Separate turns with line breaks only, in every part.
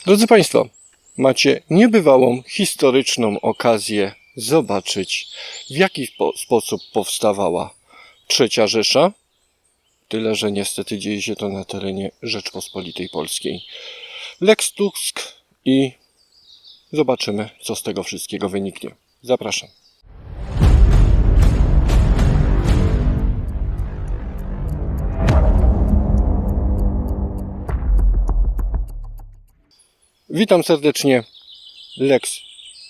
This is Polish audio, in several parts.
Drodzy Państwo, macie niebywałą historyczną okazję zobaczyć, w jaki po- sposób powstawała Trzecia Rzesza. Tyle, że niestety dzieje się to na terenie Rzeczpospolitej Polskiej. Lex Tusk i zobaczymy, co z tego wszystkiego wyniknie. Zapraszam. Witam serdecznie. Lex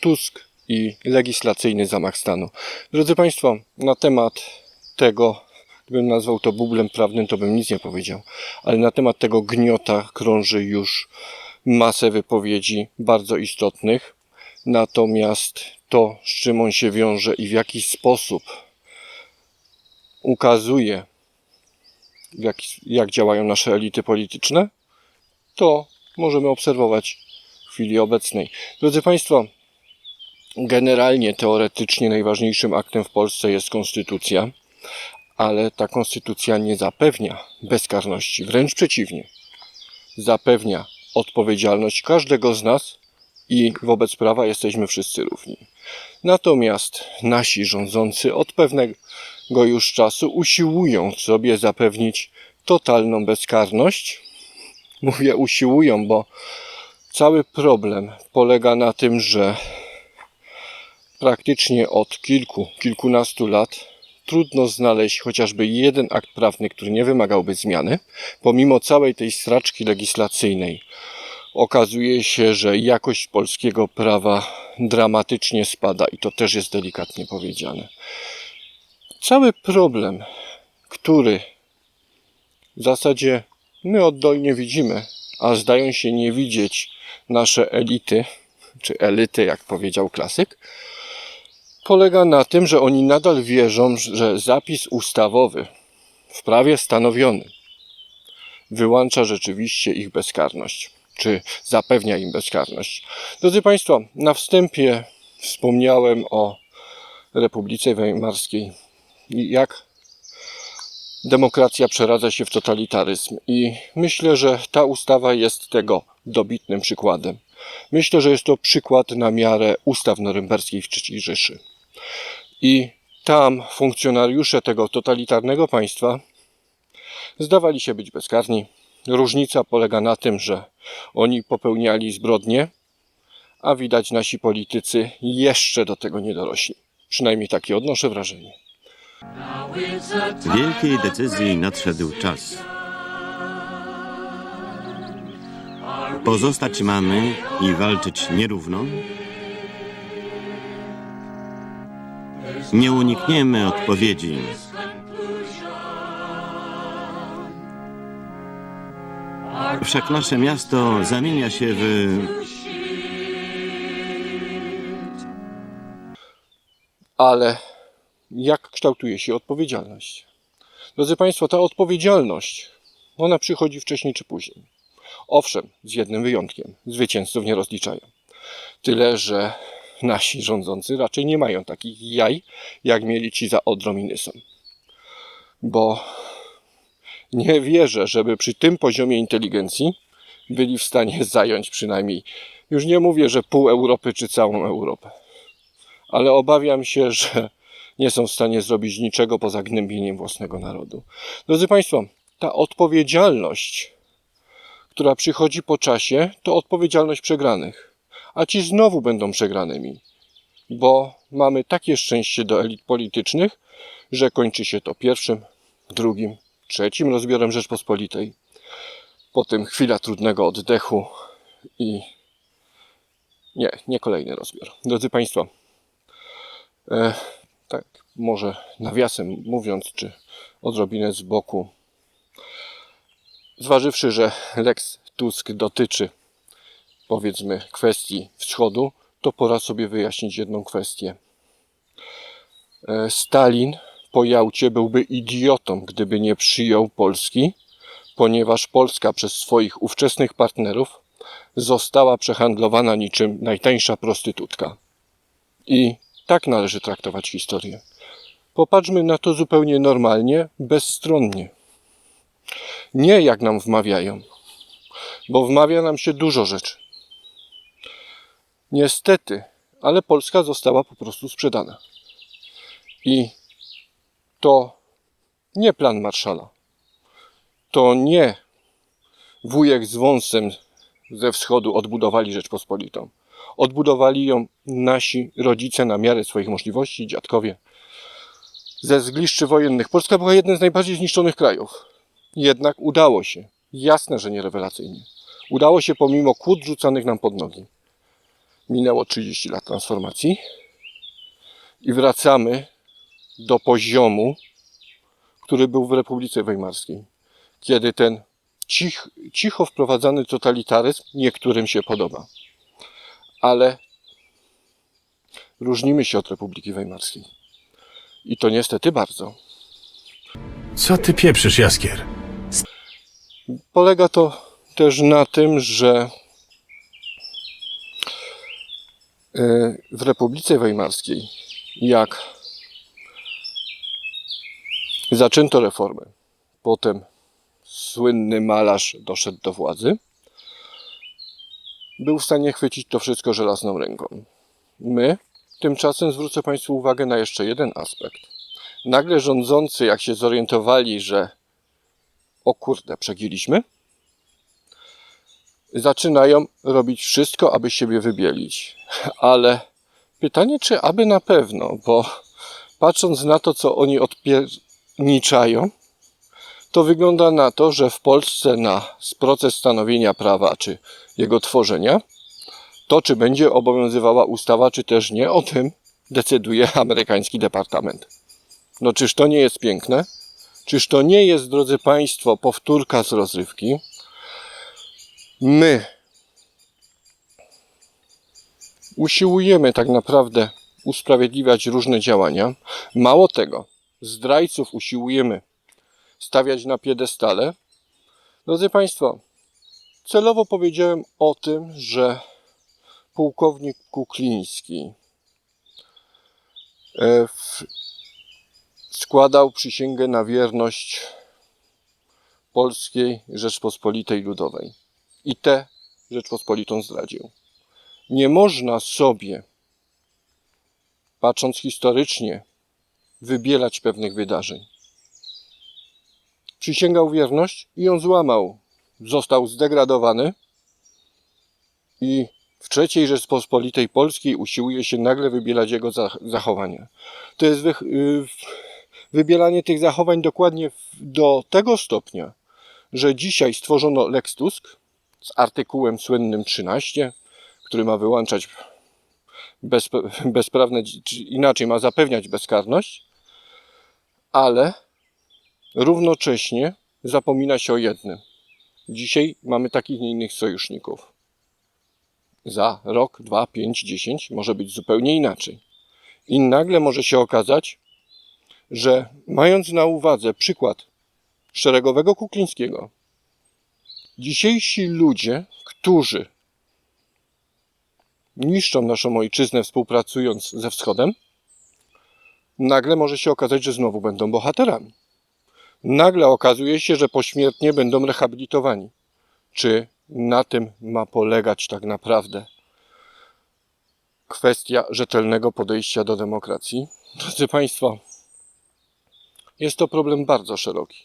Tusk i legislacyjny zamach stanu. Drodzy Państwo, na temat tego, gdybym nazwał to bublem prawnym, to bym nic nie powiedział, ale na temat tego gniota krąży już masę wypowiedzi bardzo istotnych. Natomiast to, z czym on się wiąże i w jaki sposób ukazuje, jak, jak działają nasze elity polityczne, to możemy obserwować chwili obecnej. Drodzy Państwo, generalnie, teoretycznie najważniejszym aktem w Polsce jest konstytucja, ale ta konstytucja nie zapewnia bezkarności, wręcz przeciwnie. Zapewnia odpowiedzialność każdego z nas i wobec prawa jesteśmy wszyscy równi. Natomiast nasi rządzący od pewnego już czasu usiłują sobie zapewnić totalną bezkarność, mówię usiłują, bo cały problem polega na tym, że praktycznie od kilku, kilkunastu lat trudno znaleźć chociażby jeden akt prawny, który nie wymagałby zmiany. Pomimo całej tej straczki legislacyjnej okazuje się, że jakość polskiego prawa dramatycznie spada i to też jest delikatnie powiedziane. Cały problem, który w zasadzie my oddolnie widzimy, a zdają się nie widzieć nasze elity, czy elity, jak powiedział klasyk, polega na tym, że oni nadal wierzą, że zapis ustawowy w prawie stanowiony wyłącza rzeczywiście ich bezkarność, czy zapewnia im bezkarność. Drodzy Państwo, na wstępie wspomniałem o Republice Weimarskiej i jak demokracja przeradza się w totalitaryzm. I myślę, że ta ustawa jest tego dobitnym przykładem. Myślę, że jest to przykład na miarę ustaw norymberskich w III Rzeszy. I tam funkcjonariusze tego totalitarnego państwa zdawali się być bezkarni. Różnica polega na tym, że oni popełniali zbrodnie, a widać nasi politycy jeszcze do tego nie dorośli. Przynajmniej takie odnoszę wrażenie.
Wielkiej decyzji nadszedł czas. Pozostać mamy i walczyć nierówno? Nie unikniemy odpowiedzi. Wszak nasze miasto zamienia się w
Ale jak kształtuje się odpowiedzialność? Drodzy Państwo, ta odpowiedzialność, ona przychodzi wcześniej czy później. Owszem, z jednym wyjątkiem. Zwycięzców nie rozliczają. Tyle, że nasi rządzący raczej nie mają takich jaj, jak mieli ci za Odrą i Nysą. Bo nie wierzę, żeby przy tym poziomie inteligencji byli w stanie zająć przynajmniej, już nie mówię, że pół Europy czy całą Europę ale obawiam się, że nie są w stanie zrobić niczego poza gnębieniem własnego narodu. Drodzy Państwo, ta odpowiedzialność, która przychodzi po czasie, to odpowiedzialność przegranych. A ci znowu będą przegranymi, bo mamy takie szczęście do elit politycznych, że kończy się to pierwszym, drugim, trzecim rozbiorem Rzeczpospolitej. Potem chwila trudnego oddechu i nie, nie kolejny rozbiór. Drodzy Państwo, E, tak, może nawiasem mówiąc, czy odrobinę z boku. Zważywszy, że Lex Tusk dotyczy powiedzmy kwestii wschodu, to pora sobie wyjaśnić jedną kwestię. E, Stalin po Jałcie byłby idiotą, gdyby nie przyjął Polski, ponieważ Polska przez swoich ówczesnych partnerów została przehandlowana niczym najtańsza prostytutka. I tak należy traktować historię. Popatrzmy na to zupełnie normalnie, bezstronnie. Nie jak nam wmawiają, bo wmawia nam się dużo rzeczy. Niestety, ale Polska została po prostu sprzedana. I to nie plan Marszala. To nie wujek z wąsem ze wschodu odbudowali Rzeczpospolitą. Odbudowali ją nasi rodzice na miarę swoich możliwości, dziadkowie. Ze zgliszczy wojennych. Polska była jednym z najbardziej zniszczonych krajów. Jednak udało się. Jasne, że nie rewelacyjnie. Udało się pomimo kłód rzucanych nam pod nogi. Minęło 30 lat transformacji i wracamy do poziomu, który był w Republice Weimarskiej, kiedy ten cich, cicho wprowadzany totalitaryzm niektórym się podoba. Ale różnimy się od Republiki Weimarskiej. I to niestety bardzo.
Co ty pieprzysz, Jaskier?
Polega to też na tym, że e, w Republice Weimarskiej, jak zaczęto reformy, potem słynny malarz doszedł do władzy, był w stanie chwycić to wszystko żelazną ręką. My tymczasem zwrócę Państwu uwagę na jeszcze jeden aspekt. Nagle rządzący, jak się zorientowali, że o kurde, przegięliśmy, zaczynają robić wszystko, aby siebie wybielić. Ale pytanie, czy aby na pewno, bo patrząc na to, co oni odpierniczają, to wygląda na to, że w Polsce na proces stanowienia prawa czy jego tworzenia, to czy będzie obowiązywała ustawa, czy też nie, o tym decyduje amerykański departament. No czyż to nie jest piękne? Czyż to nie jest, drodzy Państwo, powtórka z rozrywki? My usiłujemy tak naprawdę usprawiedliwiać różne działania. Mało tego, zdrajców usiłujemy stawiać na piedestale. Drodzy Państwo, celowo powiedziałem o tym, że pułkownik Kukliński e, w składał przysięgę na wierność Polskiej Rzeczpospolitej Ludowej. I tę Rzeczpospolitą zdradził. Nie można sobie, patrząc historycznie, wybielać pewnych wydarzeń. Przysięgał wierność i ją złamał. Został zdegradowany i w III Rzeczpospolitej Polskiej usiłuje się nagle wybielać jego zach- zachowania. To jest wy- wybielanie tych zachowań dokładnie do tego stopnia, że dzisiaj stworzono Lex Tusk z artykułem słynnym 13, który ma wyłączać bezp bezprawne, czy inaczej ma zapewniać bezkarność, ale równocześnie zapomina się o jednym. Dzisiaj mamy takich innych sojuszników. Za rok, dwa, pięć, dziesięć może być zupełnie inaczej. I nagle może się okazać, że mając na uwadze przykład szeregowego Kuklińskiego, dzisiejsi ludzie, którzy niszczą naszą ojczyznę współpracując ze Wschodem, nagle może się okazać, że znowu będą bohaterami. Nagle okazuje się, że pośmiertnie będą rehabilitowani. Czy na tym ma polegać tak naprawdę kwestia rzetelnego podejścia do demokracji? Drodzy Państwo, jest to problem bardzo szeroki,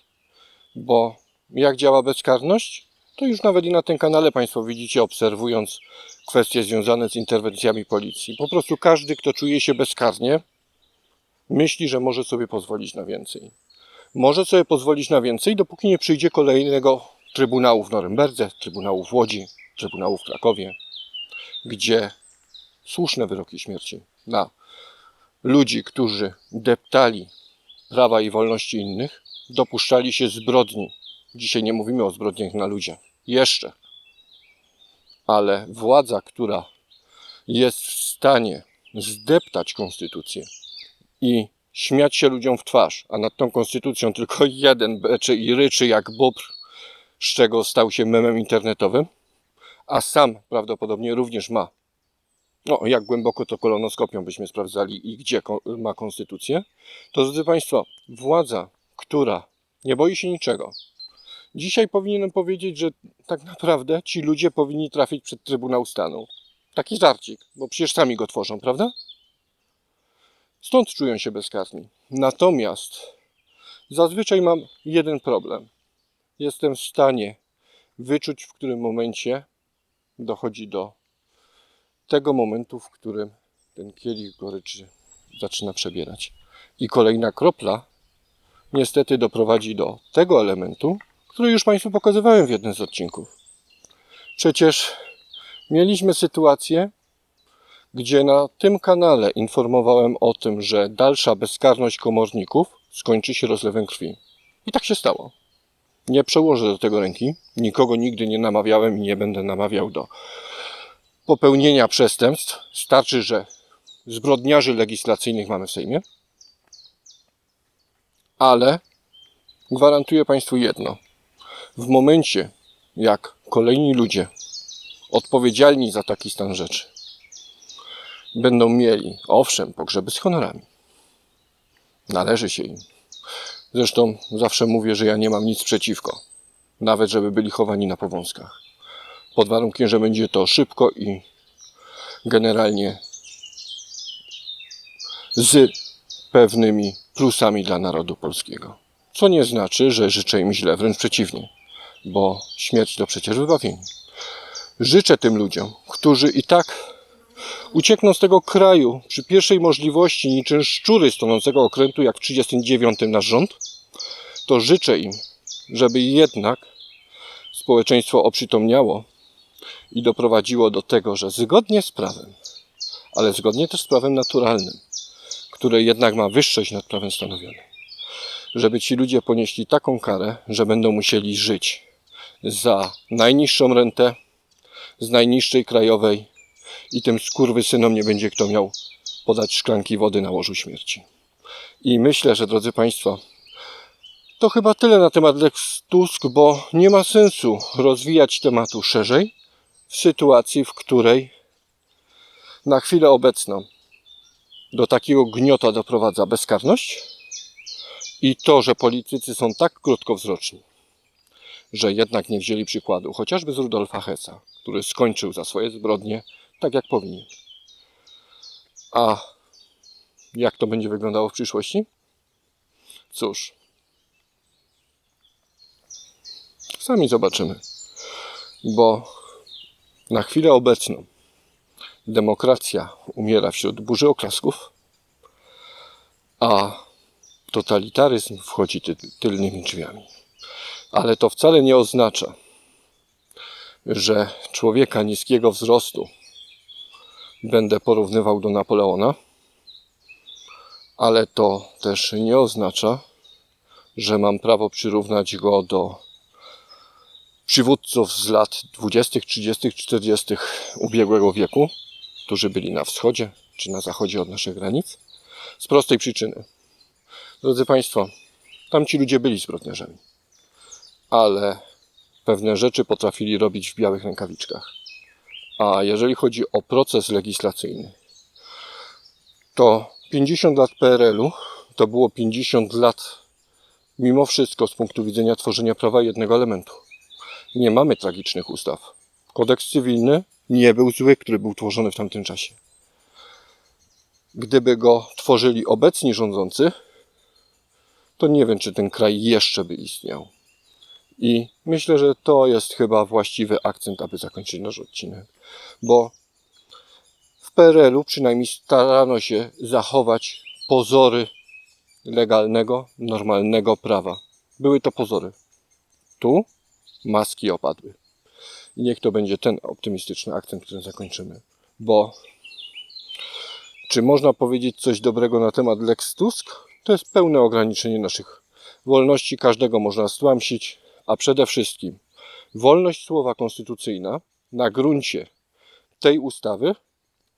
bo jak działa bezkarność, to już nawet i na tym kanale Państwo widzicie, obserwując kwestie związane z interwencjami policji. Po prostu każdy, kto czuje się bezkarnie, myśli, że może sobie pozwolić na więcej. Może sobie pozwolić na więcej, dopóki nie przyjdzie kolejnego trybunału w Norymberdze, trybunału w Łodzi, trybunału w Krakowie, gdzie słuszne wyroki śmierci na ludzi, którzy deptali prawa i wolności innych, dopuszczali się zbrodni. Dzisiaj nie mówimy o zbrodniach na ludziach. Jeszcze. Ale władza, która jest w stanie zdeptać konstytucję i śmiać się ludziom w twarz, a nad tą konstytucją tylko jeden beczy i ryczy jak bóbr, z czego stał się memem internetowym, a sam prawdopodobnie również ma. No, jak głęboko to kolonoskopią byśmy sprawdzali i gdzie ma konstytucję, to drodzy Państwo, władza, która nie boi się niczego. Dzisiaj powinienem powiedzieć, że tak naprawdę ci ludzie powinni trafić przed Trybunał Stanu. Taki żarcik, bo przecież sami go tworzą, prawda? Stąd czują się bezkarni. Natomiast zazwyczaj mam jeden problem. Jestem w stanie wyczuć, w którym momencie dochodzi do tego momentu, w którym ten kielich goryczy zaczyna przebierać. I kolejna kropla niestety doprowadzi do tego elementu, który już Państwu pokazywałem w jednym z odcinków. Przecież mieliśmy sytuację, gdzie na tym kanale informowałem o tym, że dalsza bezkarność komorników skończy się rozlewem krwi. I tak się stało. Nie przełożę do tego ręki. Nikogo nigdy nie namawiałem i nie będę namawiał do popełnienia przestępstw. Starczy, że zbrodniarzy legislacyjnych mamy w Sejmie. Ale gwarantuję Państwu jedno. W momencie, jak kolejni ludzie odpowiedzialni za taki stan rzeczy będą mieli, owszem, pogrzeby z honorami. Należy się im. Zresztą zawsze mówię, że ja nie mam nic przeciwko. Nawet, żeby byli chowani na powązkach. Pod warunkiem, że będzie to szybko i generalnie z pewnymi plusami dla narodu polskiego. Co nie znaczy, że życzę im źle, wręcz przeciwnie, bo śmierć to przecież wybawienie. Życzę tym ludziom, którzy i tak uciekną z tego kraju przy pierwszej możliwości, niczym szczury z tonącego okrętu, jak w 39 nasz rząd, to życzę im, żeby jednak społeczeństwo oprzytomniało i doprowadziło do tego, że zgodnie z prawem, ale zgodnie też z prawem naturalnym, które jednak ma wyższość nad prawem stanowionym, żeby ci ludzie ponieśli taką karę, że będą musieli żyć za najniższą rentę, z najniższej krajowej i tym skurwysynom nie będzie kto miał podać szklanki wody na łożu śmierci. I myślę, że drodzy Państwo, to chyba tyle na temat Lex Tusk, bo nie ma sensu rozwijać tematu szerzej w sytuacji, w której na chwilę obecną do takiego gniota doprowadza bezkarność i to, że politycy są tak krótkowzroczni, że jednak nie wzięli przykładu, chociażby z Rudolfa Hessa, który skończył za swoje zbrodnie tak, jak powinien. A jak to będzie wyglądało w przyszłości? Cóż, sami zobaczymy, bo na chwilę obecną demokracja umiera wśród burzy oklasków, a totalitaryzm wchodzi ty tylnymi drzwiami. Ale to wcale nie oznacza, że człowieka niskiego wzrostu będę porównywał do Napoleona, ale to też nie oznacza, że mam prawo przyrównać go do przywódców z lat 20., 30., 40. ubiegłego wieku, którzy byli na wschodzie czy na zachodzie od naszych granic, z prostej przyczyny. Drodzy Państwo, tamci ludzie byli zbrodniarzami, ale pewne rzeczy potrafili robić w białych rękawiczkach. A jeżeli chodzi o proces legislacyjny, to 50 lat PRL-u to było 50 lat mimo wszystko z punktu widzenia tworzenia prawa jednego elementu. Nie mamy tragicznych ustaw. Kodeks cywilny nie był zły, który był tworzony w tamtym czasie. Gdyby go tworzyli obecni rządzący, to nie wiem, czy ten kraj jeszcze by istniał. I myślę, że to jest chyba właściwy akcent, aby zakończyć nasz odcinek. Bo w PRL-u przynajmniej starano się zachować pozory legalnego, normalnego prawa. Były to pozory. Tu maski opadły. I niech to będzie ten optymistyczny akcent, którym zakończymy. Bo czy można powiedzieć coś dobrego na temat Lex Tusk? To jest pełne ograniczenie naszych wolności. Każdego można stłamsić, a przede wszystkim wolność słowa konstytucyjna na gruncie tej ustawy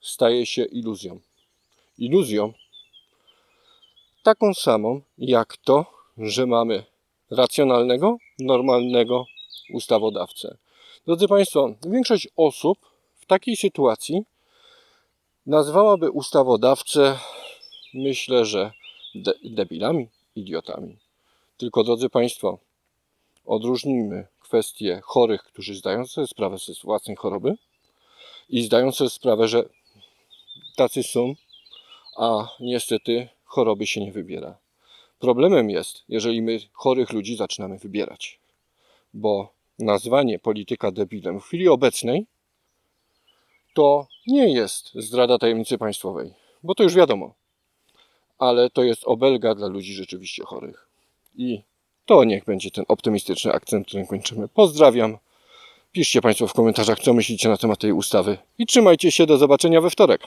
staje się iluzją. Iluzją taką samą jak to, że mamy racjonalnego, normalnego ustawodawcę. Drodzy Państwo, większość osób w takiej sytuacji nazwałaby ustawodawcę, myślę, że de debilami, idiotami. Tylko, drodzy Państwo, odróżnijmy kwestie chorych, którzy zdają sobie sprawę z własnej choroby i zdają sobie sprawę, że tacy są, a niestety choroby się nie wybiera. Problemem jest, jeżeli my chorych ludzi zaczynamy wybierać, bo nazwanie polityka debilem w chwili obecnej to nie jest zdrada tajemnicy państwowej, bo to już wiadomo, ale to jest obelga dla ludzi rzeczywiście chorych. I to niech będzie ten optymistyczny akcent, którym kończymy. Pozdrawiam. Piszcie Państwo w komentarzach, co myślicie na temat tej ustawy i trzymajcie się. Do zobaczenia we wtorek.